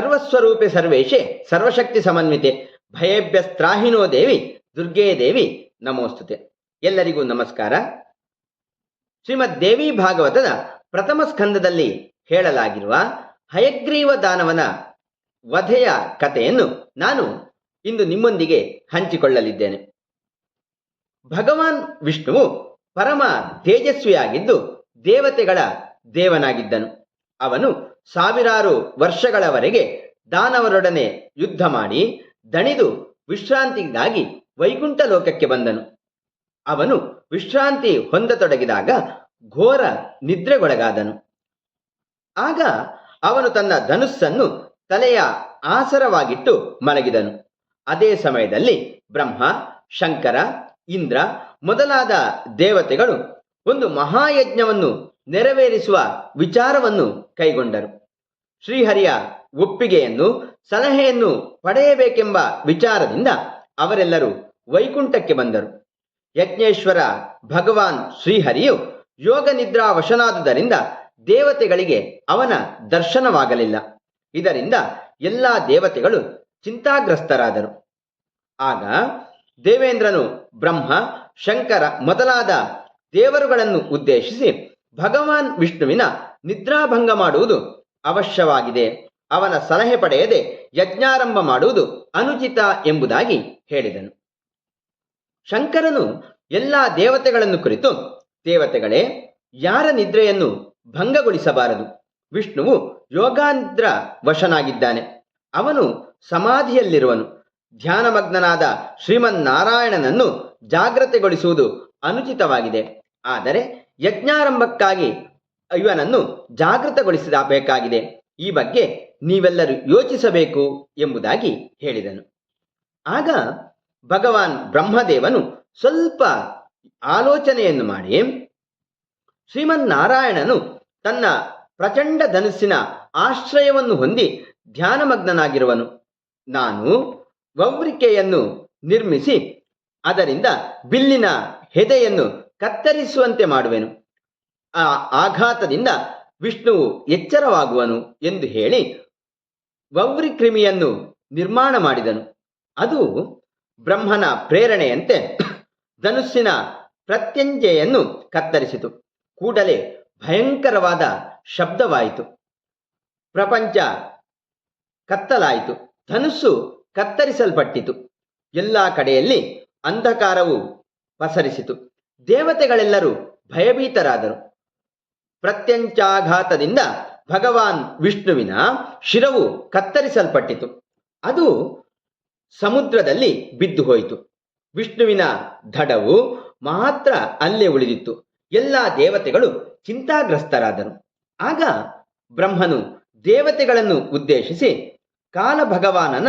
ಸರ್ವಸ್ವರೂಪೆ ಸರ್ವೇಶೆ, ಸರ್ವಶಕ್ತಿ ಸಮನ್ವಿತೆ, ಭಯೇಭ್ಯಸ್ತ್ರಾಹಿನೋ ದೇವಿ, ದುರ್ಗೇ ದೇವಿ, ನಮೋಸ್ತುತೆ. ಎಲ್ಲರಿಗೂ ನಮಸ್ಕಾರ. ಶ್ರೀಮದ್ ದೇವಿ ಭಾಗವತದ ಪ್ರಥಮ ಸ್ಕಂದದಲ್ಲಿ ಹೇಳಲಾಗಿರುವ ಹಯಗ್ರೀವ ದಾನವನ ವಧೆಯ ಕಥೆಯನ್ನು ನಾನು ಇಂದು ನಿಮ್ಮೊಂದಿಗೆ ಹಂಚಿಕೊಳ್ಳಲಿದ್ದೇನೆ. ಭಗವಾನ್ ವಿಷ್ಣುವು ಪರಮ ತೇಜಸ್ವಿಯಾಗಿದ್ದು ದೇವತೆಗಳ ದೇವನಾಗಿದ್ದನು. ಅವನು ಸಾವಿರಾರು ವರ್ಷಗಳವರೆಗೆ ದಾನವರೊಡನೆ ಯುದ್ಧ ಮಾಡಿ ದಣಿದು ವಿಶ್ರಾಂತಿಗಾಗಿ ವೈಕುಂಠ ಲೋಕಕ್ಕೆ ಬಂದನು. ಅವನು ವಿಶ್ರಾಂತಿ ಹೊಂದತೊಡಗಿದಾಗ ಘೋರ ನಿದ್ರೆಗೊಳಗಾದನು. ಆಗ ಅವನು ತನ್ನ ಧನುಸ್ಸನ್ನು ತಲೆಯ ಆಸರವಾಗಿಟ್ಟು ಮಲಗಿದನು. ಅದೇ ಸಮಯದಲ್ಲಿ ಬ್ರಹ್ಮ, ಶಂಕರ, ಇಂದ್ರ ಮೊದಲಾದ ದೇವತೆಗಳು ಒಂದು ಮಹಾಯಜ್ಞವನ್ನು ನೆರವೇರಿಸುವ ವಿಚಾರವನ್ನು ಕೈಗೊಂಡರು. ಶ್ರೀಹರಿಯ ಒಪ್ಪಿಗೆಯನ್ನು, ಸಲಹೆಯನ್ನು ಪಡೆಯಬೇಕೆಂಬ ವಿಚಾರದಿಂದ ಅವರೆಲ್ಲರೂ ವೈಕುಂಠಕ್ಕೆ ಬಂದರು. ಯಜ್ಞೇಶ್ವರ ಭಗವಾನ್ ಶ್ರೀಹರಿಯು ಯೋಗ ನಿದ್ರಾ ವಶನಾದುದರಿಂದ ದೇವತೆಗಳಿಗೆ ಅವನ ದರ್ಶನವಾಗಲಿಲ್ಲ. ಇದರಿಂದ ಎಲ್ಲ ದೇವತೆಗಳು ಚಿಂತಾಗ್ರಸ್ತರಾದರು. ಆಗ ದೇವೇಂದ್ರನು ಬ್ರಹ್ಮ, ಶಂಕರ ಮೊದಲಾದ ದೇವರುಗಳನ್ನು ಉದ್ದೇಶಿಸಿ ಭಗವಾನ್ ವಿಷ್ಣುವಿನ ನಿದ್ರಾಭಂಗ ಮಾಡುವುದು ಅವಶ್ಯವಾಗಿದೆ. ಅವನ ಸಲಹೆ ಪಡೆಯದೆ ಯಜ್ಞಾರಂಭ ಮಾಡುವುದು ಅನುಚಿತ ಎಂಬುದಾಗಿ ಹೇಳಿದನು. ಶಂಕರನು ಎಲ್ಲ ದೇವತೆಗಳನ್ನು ಕುರಿತು, ದೇವತೆಗಳೇ, ಯಾರ ನಿದ್ರೆಯನ್ನು ಭಂಗಗೊಳಿಸಬಾರದು? ವಿಷ್ಣುವು ಯೋಗಾನಿದ್ರ ವಶನಾಗಿದ್ದಾನೆ. ಅವನು ಸಮಾಧಿಯಲ್ಲಿರುವನು. ಧ್ಯಾನಮಗ್ನನಾದ ಶ್ರೀಮನ್ನಾರಾಯಣನನ್ನು ಜಾಗ್ರತೆಗೊಳಿಸುವುದು ಅನುಚಿತವಾಗಿದೆ. ಆದರೆ ಯಜ್ಞಾರಂಭಕ್ಕಾಗಿ ಇವನನ್ನು ಜಾಗೃತಗೊಳಿಸಬೇಕಾಗಿದೆ. ಈ ಬಗ್ಗೆ ನೀವೆಲ್ಲರೂ ಯೋಚಿಸಬೇಕು ಎಂಬುದಾಗಿ ಹೇಳಿದನು. ಆಗ ಭಗವಾನ್ ಬ್ರಹ್ಮದೇವನು ಸ್ವಲ್ಪ ಆಲೋಚನೆಯನ್ನು ಮಾಡಿ, ಶ್ರೀಮನ್ನಾರಾಯಣನು ತನ್ನ ಪ್ರಚಂಡ ಧನಸ್ಸಿನ ಆಶ್ರಯವನ್ನು ಹೊಂದಿ ಧ್ಯಾನಮಗ್ನನಾಗಿರುವನು. ನಾನು ವವ್ರಿಕೆಯನ್ನು ನಿರ್ಮಿಸಿ ಅದರಿಂದ ಬಿಲ್ಲಿನ ಹೆದೆಯನ್ನು ಕತ್ತರಿಸುವಂತೆ ಮಾಡುವೆನು. ಆ ಆಘಾತದಿಂದ ವಿಷ್ಣುವು ಎಚ್ಚರವಾಗುವನು ಎಂದು ಹೇಳಿ ವವ್ರಿ ಕ್ರಿಮಿಯನ್ನು ನಿರ್ಮಾಣ ಮಾಡಿದನು. ಅದು ಬ್ರಹ್ಮನ ಪ್ರೇರಣೆಯಂತೆ ಧನುಸ್ಸಿನ ಪ್ರತ್ಯಂಜೆಯನ್ನು ಕತ್ತರಿಸಿತು. ಕೂಡಲೇ ಭಯಂಕರವಾದ ಶಬ್ದವಾಯಿತು. ಪ್ರಪಂಚ ಕತ್ತಲಾಯಿತು. ಧನುಸ್ಸು ಕತ್ತರಿಸಲ್ಪಟ್ಟಿತು. ಎಲ್ಲ ಕಡೆಯಲ್ಲಿ ಅಂಧಕಾರವು ಪಸರಿಸಿತು. ದೇವತೆಗಳೆಲ್ಲರೂ ಭಯಭೀತರಾದರು. ಪ್ರತ್ಯಂಚಾಘಾತದಿಂದ ಭಗವಾನ್ ವಿಷ್ಣುವಿನ ಶಿರವು ಕತ್ತರಿಸಲ್ಪಟ್ಟಿತು. ಅದು ಸಮುದ್ರದಲ್ಲಿ ಬಿದ್ದು ಹೋಯಿತು. ವಿಷ್ಣುವಿನ ದಡವು ಮಾತ್ರ ಅಲ್ಲೇ ಉಳಿದಿತ್ತು. ಎಲ್ಲ ದೇವತೆಗಳು ಚಿಂತಾಗ್ರಸ್ತರಾದರು. ಆಗ ಬ್ರಹ್ಮನು ದೇವತೆಗಳನ್ನು ಉದ್ದೇಶಿಸಿ ಕಾಲ ಭಗವಾನನ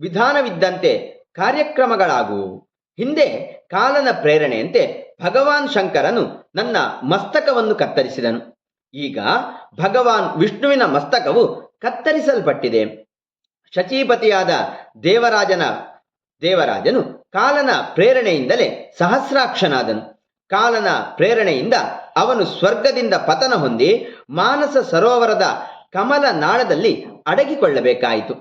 ವಿಧಾನವಿದ್ದಂತೆ ಕಾರ್ಯಕ್ರಮಗಳಾಗುವು. ಹಿಂದೆ ಕಾಲನ ಪ್ರೇರಣೆಯಂತೆ ಭಗವಾನ್ ಶಂಕರನು ನನ್ನ ಮಸ್ತಕವನ್ನು ಕತ್ತರಿಸಿದನು. ಈಗ ಭಗವಾನ್ ವಿಷ್ಣುವಿನ ಮಸ್ತಕವು ಕತ್ತರಿಸಲ್ಪಟ್ಟಿದೆ. ಶಚೀಪತಿಯಾದ ದೇವರಾಜನ ದೇವರಾಜನು ಕಾಲನ ಪ್ರೇರಣೆಯಿಂದಲೇ ಸಹಸ್ರಾಕ್ಷನಾದನು. ಕಾಲನ ಪ್ರೇರಣೆಯಿಂದ ಅವನು ಸ್ವರ್ಗದಿಂದ ಪತನ ಹೊಂದಿ ಮಾನಸ ಸರೋವರದ ಕಮಲ ನಾಳದಲ್ಲಿ ಅಡಗಿಕೊಳ್ಳಬೇಕಾಯಿತು.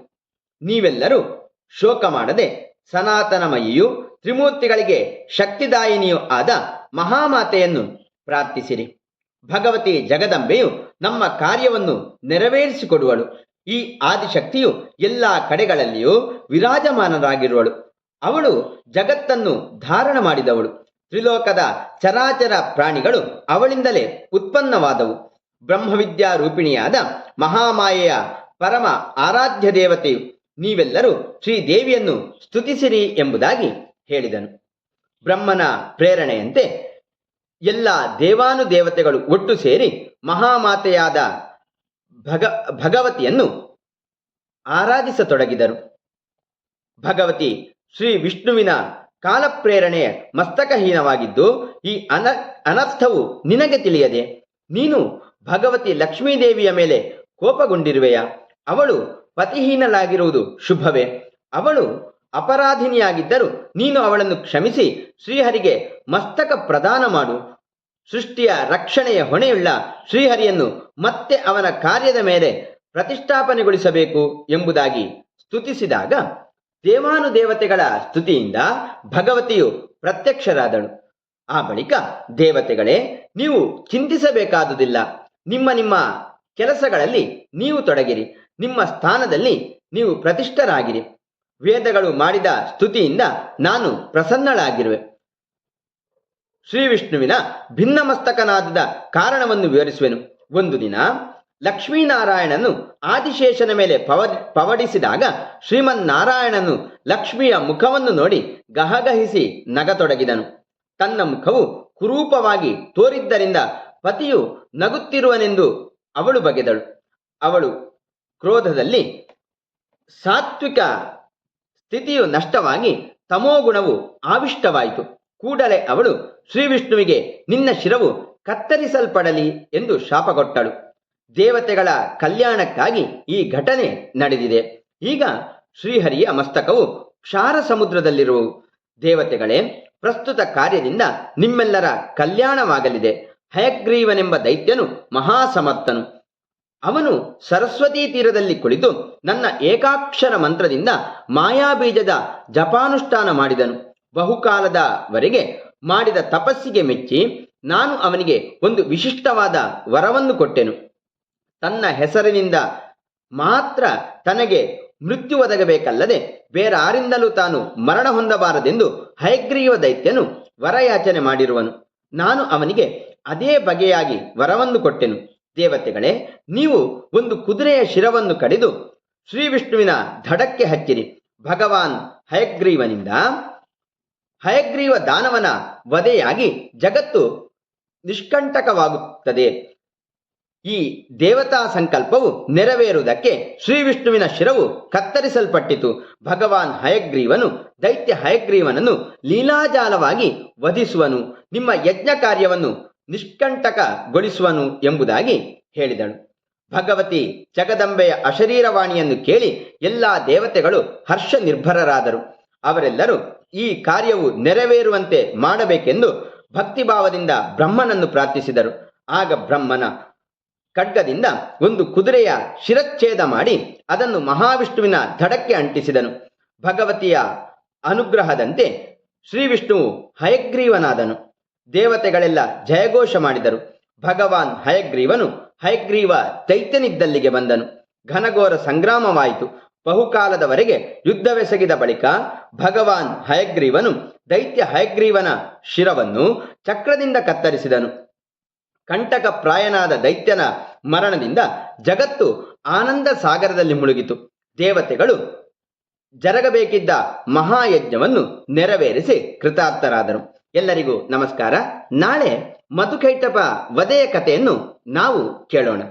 ನೀವೆಲ್ಲರೂ ಶೋಕ ಮಾಡದೆ ಸನಾತನಮಯಿಯು ತ್ರಿಮೂರ್ತಿಗಳಿಗೆ ಶಕ್ತಿದಾಯಿನಿಯೂ ಆದ ಮಹಾಮಾತೆಯನ್ನು ಪ್ರಾರ್ಥಿಸಿರಿ. ಭಗವತಿ ಜಗದಂಬೆಯು ನಮ್ಮ ಕಾರ್ಯವನ್ನು ನೆರವೇರಿಸಿಕೊಡುವಳು. ಈ ಆದಿಶಕ್ತಿಯು ಎಲ್ಲ ಕಡೆಗಳಲ್ಲಿಯೂ ವಿರಾಜಮಾನರಾಗಿರುವಳು. ಅವಳು ಜಗತ್ತನ್ನು ಧಾರಣ ಮಾಡಿದವಳು. ತ್ರಿಲೋಕದ ಚರಾಚರ ಪ್ರಾಣಿಗಳು ಅವಳಿಂದಲೇ ಉತ್ಪನ್ನವಾದವು. ಬ್ರಹ್ಮವಿದ್ಯಾ ರೂಪಿಣಿಯಾದ ಮಹಾಮಾಯೆಯ ಪರಮ ಆರಾಧ್ಯ ದೇವತೆಯು ನೀವೆಲ್ಲರೂ ಶ್ರೀದೇವಿಯನ್ನು ಸ್ತುತಿಸಿರಿ ಎಂಬುದಾಗಿ ಹೇಳಿದನು. ಬ್ರಹ್ಮನ ಪ್ರೇರಣೆಯಂತೆ ಎಲ್ಲ ದೇವಾನುದೇವತೆಗಳು ಒಟ್ಟು ಸೇರಿ ಮಹಾಮಾತೆಯಾದ ಭಗ, ಭಗವತಿಯನ್ನು ಆರಾಧಿಸತೊಡಗಿದರು. ಭಗವತಿ ಶ್ರೀ ವಿಷ್ಣುವಿನ ಕಾಲಪ್ರೇರಣೆಯ ಮಸ್ತಕಹೀನವಾಗಿದ್ದು, ಈ ಅನ, ಅನರ್ಥವು ನಿನಗೆ ತಿಳಿಯದೆ, ನೀನು ಭಗವತಿ ಲಕ್ಷ್ಮೀದೇವಿಯ ಮೇಲೆ ಕೋಪಗೊಂಡಿರುವೆಯಾ? ಅವಳು ಪತಿಹೀನಲಾಗಿರುವುದು ಶುಭವೇ? ಅವಳು ಅಪರಾಧಿನಿಯಾಗಿದ್ದರೂ ನೀನು ಅವಳನ್ನು ಕ್ಷಮಿಸಿ, ಶ್ರೀಹರಿಗೆ ಮಸ್ತಕ ಪ್ರದಾನ ಮಾಡು. ಸೃಷ್ಟಿಯ ರಕ್ಷಣೆಯ ಹೊಣೆಯುಳ್ಳ ಶ್ರೀಹರಿಯನ್ನು ಮತ್ತೆ ಅವನ ಕಾರ್ಯದ ಮೇಲೆ ಪ್ರತಿಷ್ಠಾಪನೆಗೊಳಿಸಬೇಕು ಎಂಬುದಾಗಿ ಸ್ತುತಿಸಿದಾಗ ದೇವಾನುದೇವತೆಗಳ ಸ್ತುತಿಯಿಂದ ಭಗವತಿಯು ಪ್ರತ್ಯಕ್ಷರಾದಳು. ಆ ಬಳಿಕ ದೇವತೆಗಳೇ, ನೀವು ಚಿಂತಿಸಬೇಕಾದುದಿಲ್ಲ. ನಿಮ್ಮ ನಿಮ್ಮ ಕೆಲಸಗಳಲ್ಲಿ ನೀವು ತೊಡಗಿರಿ. ನಿಮ್ಮ ಸ್ಥಾನದಲ್ಲಿ ನೀವು ಪ್ರತಿಷ್ಠರಾಗಿರಿ. ವೇದಗಳು ಮಾಡಿದ ಸ್ತುತಿಯಿಂದ ನಾನು ಪ್ರಸನ್ನಳಾಗಿರುವೆ. ಶ್ರೀ ವಿಷ್ಣುವಿನ ಭಿನ್ನಮಸ್ತಕನಾದದ ಕಾರಣವನ್ನು ವಿವರಿಸುವೆನು. ಒಂದು ದಿನ ಲಕ್ಷ್ಮೀನಾರಾಯಣನು ಆದಿಶೇಷನ ಮೇಲೆ ಪವ, ಪವಡಿಸಿದಾಗ ಶ್ರೀಮನ್ನಾರಾಯಣನು ಲಕ್ಷ್ಮಿಯ ಮುಖವನ್ನು ನೋಡಿ ಗಹಗಹಿಸಿ ನಗತೊಡಗಿದನು. ತನ್ನ ಮುಖವು ಕುರೂಪವಾಗಿ ತೋರಿದ್ದರಿಂದ ಪತಿಯು ನಗುತ್ತಿರುವನೆಂದು ಅವಳು ಬಗೆದಳು. ಅವಳು ಕ್ರೋಧದಲ್ಲಿ ಸಾತ್ವಿಕ ಸ್ಥಿತಿಯು ನಷ್ಟವಾಗಿ ತಮೋಗುಣವು ಆವಿಷ್ಟವಾಯಿತು. ಕೂಡಲೇ ಅವಳು ಶ್ರೀ ವಿಷ್ಣುವಿಗೆ ನಿನ್ನ ಶಿರವು ಕತ್ತರಿಸಲ್ಪಡಲಿ ಎಂದು ಶಾಪಗೊಟ್ಟಳು ದೇವತೆಗಳ ಕಲ್ಯಾಣಕ್ಕಾಗಿ ಈ ಘಟನೆ ನಡೆದಿದೆ. ಈಗ ಶ್ರೀಹರಿಯ ಮಸ್ತಕವು ಕ್ಷಾರ ಸಮುದ್ರದಲ್ಲಿರುವವು ದೇವತೆಗಳೇ, ಪ್ರಸ್ತುತ ಕಾರ್ಯದಿಂದ ನಿಮ್ಮೆಲ್ಲರ ಕಲ್ಯಾಣವಾಗಲಿದೆ. ಹಯಗ್ರೀವನೆಂಬ ದೈತ್ಯನು ಮಹಾಸಮರ್ಥನು. ಅವನು ಸರಸ್ವತಿ ತೀರದಲ್ಲಿ ಕುಳಿತು ನನ್ನ ಏಕಾಕ್ಷರ ಮಂತ್ರದಿಂದ ಮಾಯಾಬೀಜದ ಜಪಾನುಷ್ಠಾನ ಮಾಡಿದನು. ಬಹುಕಾಲದವರೆಗೆ ಮಾಡಿದ ತಪಸ್ಸಿಗೆ ಮೆಚ್ಚಿ ನಾನು ಅವನಿಗೆ ಒಂದು ವಿಶಿಷ್ಟವಾದ ವರವನ್ನು ಕೊಟ್ಟೆನು. ತನ್ನ ಹೆಸರಿನಿಂದ ಮಾತ್ರ ತನಗೆ ಮೃತ್ಯು ಒದಗಬೇಕಲ್ಲದೆ ಬೇರಾರಿಂದಲೂ ತಾನು ಮರಣ ಹೊಂದಬಾರದೆಂದು ಹೈಗ್ರೀವ ದೈತ್ಯನು ವರಯಾಚನೆ ಮಾಡಿರುವನು. ನಾನು ಅವನಿಗೆ ಅದೇ ಬಗೆಯಾಗಿ ವರವನ್ನು ಕೊಟ್ಟೆನು. ದೇವತೆಗಳೇ, ನೀವು ಒಂದು ಕುದುರೆಯ ಶಿರವನ್ನು ಕಡಿದು ಶ್ರೀ ವಿಷ್ಣುವಿನ ಧಡಕ್ಕೆ ಹಚ್ಚಿರಿ ಭಗವಾನ್ ಹಯಗ್ರೀವನಿಂದ ಹಯಗ್ರೀವ ದಾನವನ ವಧೆಯಾಗಿ ಜಗತ್ತು ನಿಷ್ಕಂಟಕವಾಗುತ್ತದೆ. ಈ ದೇವತಾ ಸಂಕಲ್ಪವು ನೆರವೇರುವುದಕ್ಕೆ ಶ್ರೀ ವಿಷ್ಣುವಿನ ಶಿರವು ಕತ್ತರಿಸಲ್ಪಟ್ಟಿತು. ಭಗವಾನ್ ಹಯಗ್ರೀವನು ದೈತ್ಯ ಹಯಗ್ರೀವನನ್ನು ಲೀಲಾಜಾಲವಾಗಿ ವಧಿಸುವನು. ನಿಮ್ಮ ಯಜ್ಞ ಕಾರ್ಯವನ್ನು ನಿಷ್ಕಂಟಕಗೊಳಿಸುವನು ಎಂಬುದಾಗಿ ಹೇಳಿದಳು. ಭಗವತಿ ಜಗದಂಬೆಯ ಅಶರೀರವಾಣಿಯನ್ನು ಕೇಳಿ ಎಲ್ಲಾ ದೇವತೆಗಳು ಹರ್ಷ ನಿರ್ಭರರಾದರು ಅವರೆಲ್ಲರೂ ಈ ಕಾರ್ಯವು ನೆರವೇರುವಂತೆ ಮಾಡಬೇಕೆಂದು ಭಕ್ತಿಭಾವದಿಂದ ಬ್ರಹ್ಮನನ್ನು ಪ್ರಾರ್ಥಿಸಿದರು. ಆಗ ಬ್ರಹ್ಮನ ಖಡ್ಗದಿಂದ ಒಂದು ಕುದುರೆಯ ಶಿರಚ್ಛೇದ ಮಾಡಿ ಅದನ್ನು ಮಹಾವಿಷ್ಣುವಿನ ದಡಕ್ಕೆ ಅಂಟಿಸಿದನು. ಭಗವತಿಯ ಅನುಗ್ರಹದಂತೆ ಶ್ರೀ ವಿಷ್ಣುವು ಹಯಗ್ರೀವನಾದನು. ದೇವತೆಗಳೆಲ್ಲ ಜಯಘೋಷ ಮಾಡಿದರು. ಭಗವಾನ್ ಹಯಗ್ರೀವನು ಹಯಗ್ರೀವ ದೈತ್ಯನಿದ್ದಲ್ಲಿಗೆ ಬಂದನು. ಘನಘೋರ ಸಂಗ್ರಾಮವಾಯಿತು. ಬಹುಕಾಲದವರೆಗೆ ಯುದ್ಧವೆಸಗಿದ ಬಳಿಕ ಭಗವಾನ್ ಹಯಗ್ರೀವನು ದೈತ್ಯ ಹಯಗ್ರೀವನ ಶಿರವನ್ನು ಚಕ್ರದಿಂದ ಕತ್ತರಿಸಿದನು. ಕಂಟಕ ಪ್ರಾಯನಾದ ದೈತ್ಯನ ಮರಣದಿಂದ ಜಗತ್ತು ಆನಂದ ಸಾಗರದಲ್ಲಿ ಮುಳುಗಿತು. ದೇವತೆಗಳು ಜರಗಬೇಕಿದ್ದ ಮಹಾಯಜ್ಞವನ್ನು ನೆರವೇರಿಸಿ ಕೃತಾರ್ಥರಾದರು. ಎಲ್ಲರಿಗೂ ನಮಸ್ಕಾರ. ನಾಳೆ ಮಧುಕೈಟಪ ವಧೆಯ ಕಥೆಯನ್ನು ನಾವು ಕೇಳೋಣ.